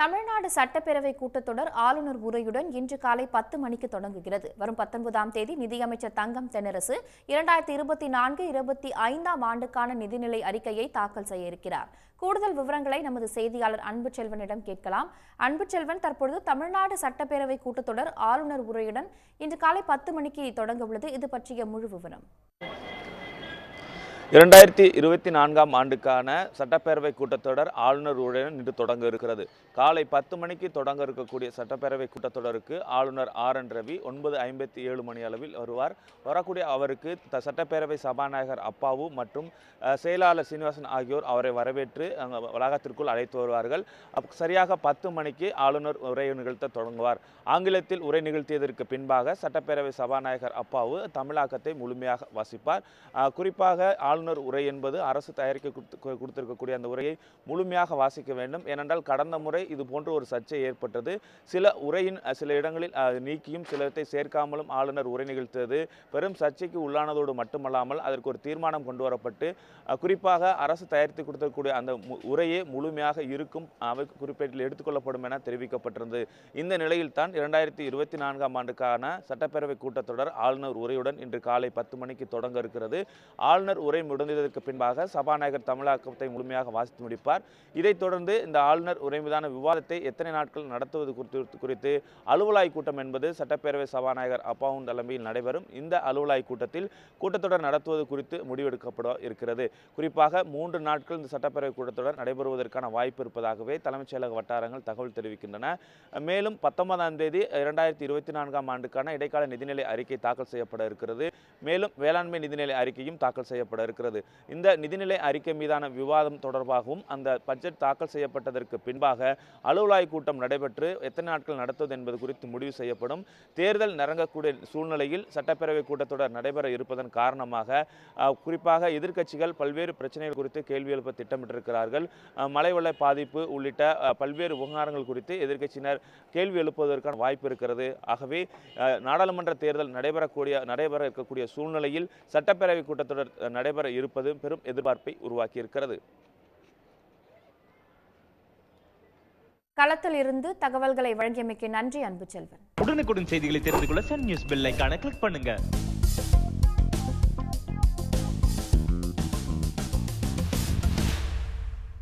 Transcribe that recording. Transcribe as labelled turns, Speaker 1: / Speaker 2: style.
Speaker 1: தமிழ்நாடு சட்டப்பேரவை கூட்டத்தொடர் ஆளுநர் உரையுடன் இன்று காலை பத்து மணிக்கு தொடங்குகிறது. வரும் பத்தொன்பதாம் தேதி நிதியமைச்சர் தங்கம் தென்னரசு இரண்டாயிரத்தி இருபத்தி நான்கு இருபத்தி ஐந்தாம் ஆண்டுக்கான நிதிநிலை அறிக்கையை தாக்கல் செய்ய இருக்கிறார். கூடுதல் விவரங்களை நமது செய்தியாளர் அன்புச்செல்வனிடம் கேட்கலாம். அன்புச்செல்வன் தற்பொழுது தமிழ்நாடு சட்டப்பேரவை கூட்டத்தொடர் ஆளுநர் உரையுடன் இன்று காலை பத்து மணிக்கு தொடங்க உள்ளது. இது பற்றிய முழு விவரம்.
Speaker 2: இரண்டாயிரத்தி இருபத்தி நான்காம் ஆண்டுக்கான சட்டப்பேரவை கூட்டத்தொடர் ஆளுநர் உரையுடன் இன்று தொடங்க இருக்கிறது. காலை பத்து மணிக்கு தொடங்க இருக்கக்கூடிய சட்டப்பேரவை கூட்டத்தொடருக்கு ஆளுநர் ஆர் என் ரவி ஒன்பது ஐம்பத்தி ஏழு மணி அளவில் வருவார். வரக்கூடிய அவருக்கு த- சட்டப்பேரவை சபாநாயகர் அப்பாவு மற்றும் செயலாளர் சீனிவாசன் ஆகியோர் அவரை வரவேற்று அங்கே வளாகத்திற்குள் அழைத்து வருவார்கள். சரியாக பத்து மணிக்கு ஆளுநர் உரை நிகழ்த்த தொடங்குவார். ஆங்கிலத்தில் உரை நிகழ்த்தியதற்கு பின்பாக சட்டப்பேரவை சபாநாயகர் அப்பாவு தமிழாக்கத்தை முழுமையாக வாசிப்பார். குறிப்பாக ஆளுநர் உரை என்பது அரசு தயாரிக்க கொடுத்து- கொடுத்திருக்கக்கூடிய அந்த உரையை முழுமையாக வாசிக்க வேண்டும். ஏனென்றால் கடந்த முறை இது போன்ற ஒரு சர்ச்சை ஏற்பட்டது. சில உரையின் சில இடங்களில் நீக்கியும் சிலத்தை சேர்க்காமலும் ஆளுநர் உரை நிகழ்த்தது பெரும் சர்ச்சைக்கு உள்ளானதோடு மட்டுமல்லாமல் அதற்கு ஒரு தீர்மானம் கொண்டு வரப்பட்டு குறிப்பாக அரசு தயாரித்து கொடுத்திருக்கக்கூடிய அந்த உரையே முழுமையாக இருக்கும் அவை குறிப்பேட்டில் எடுத்துக்கொள்ளப்படும் என தெரிவிக்கப்பட்டிருந்தது. இந்த நிலையில் தான் இரண்டாயிரத்தி இருபத்தி நான்காம் ஆண்டுக்கான சட்டப்பேரவை கூட்டத்தொடர் ஆளுநர் உரையுடன் இன்று காலை பத்து மணிக்கு தொடங்க இருக்கிறது. ஆளுநர் உரை முடிந்ததற்கு பின்பாக சபாநாயகர் தமிழாக்கத்தை முழுமையாக வாசித்து முடிப்பார். இதைத் தொடர்ந்து இந்த ஆளுநர் உரை மீதான விவாதத்தை எத்தனை நாட்கள் நடத்துவது குறித்து குறித்து அலுவலாய் கூட்டம் என்பது சட்டப்பேரவை சபாநாயகர் அப்பாவும் தலைமையில் நடைபெறும். இந்த அலுவலாய் கூட்டத்தில் கூட்டத்தொடர் நடத்துவது குறித்து முடிவெடுக்கப்பட இருக்கிறது. குறிப்பாக மூன்று நாட்கள் இந்த சட்டப்பேரவை கூட்டத்தொடர் நடைபெறுவதற்கான வாய்ப்பு இருப்பதாகவே தலைமைச் செயலக வட்டாரங்கள் தகவல் தெரிவிக்கின்றன. மேலும் பத்தொன்பதாம் தேதி இரண்டாயிரத்தி இருபத்தி நான்காம் ஆண்டுக்கான இடைக்கால நிதிநிலை அறிக்கை தாக்கல் செய்யப்பட இருக்கிறது. மேலும் வேளாண்மை நிதிநிலை அறிக்கையும் தாக்கல் செய்யப்பட இருக்கிறது. இந்த நிதிநிலை அறிக்கை மீதான விவாதம் தொடர்பாகவும் அந்த பட்ஜெட் தாக்கல் செய்யப்பட்டதற்கு பின்பாக அலுவலாய் கூட்டம் நடைபெற்று எத்தனை நாட்கள் நடத்துவது என்பது குறித்து முடிவு செய்யப்படும். தேர்தல் நெருங்கக்கூடிய சூழ்நிலையில் சட்டப்பேரவை கூட்டத்தொடர் நடைபெற இருப்பதன் காரணமாக குறிப்பாக எதிர்க்கட்சிகள் பல்வேறு பிரச்சனைகள் குறித்து கேள்வி எழுப்ப திட்டமிட்டிருக்கிறார்கள். மழை வெள்ள பாதிப்பு உள்ளிட்ட பல்வேறு விவகாரங்கள் குறித்து எதிர்க்கட்சியினர் கேள்வி எழுப்புவதற்கான வாய்ப்பு இருக்கிறது. ஆகவே நாடாளுமன்ற தேர்தல் நடைபெறக்கூடிய நடைபெற இருக்கக்கூடிய சூழ்நிலையில் சட்டப்பேரவை கூட்டத்தொடர் நடைபெற நடைபெற இருப்பது பெரும் எதிர்பார்ப்பை உருவாக்கியிருக்கிறது.
Speaker 1: களத்தில் இருந்து தகவல்களை வழங்கியமைக்கு நன்றி அன்புச்செல்வன்
Speaker 3: உடனுக்குடன் செய்திகளை தெரிந்து கொள்ள சன் நியூஸ் பெல் ஐகானை கிளிக் பண்ணுங்க.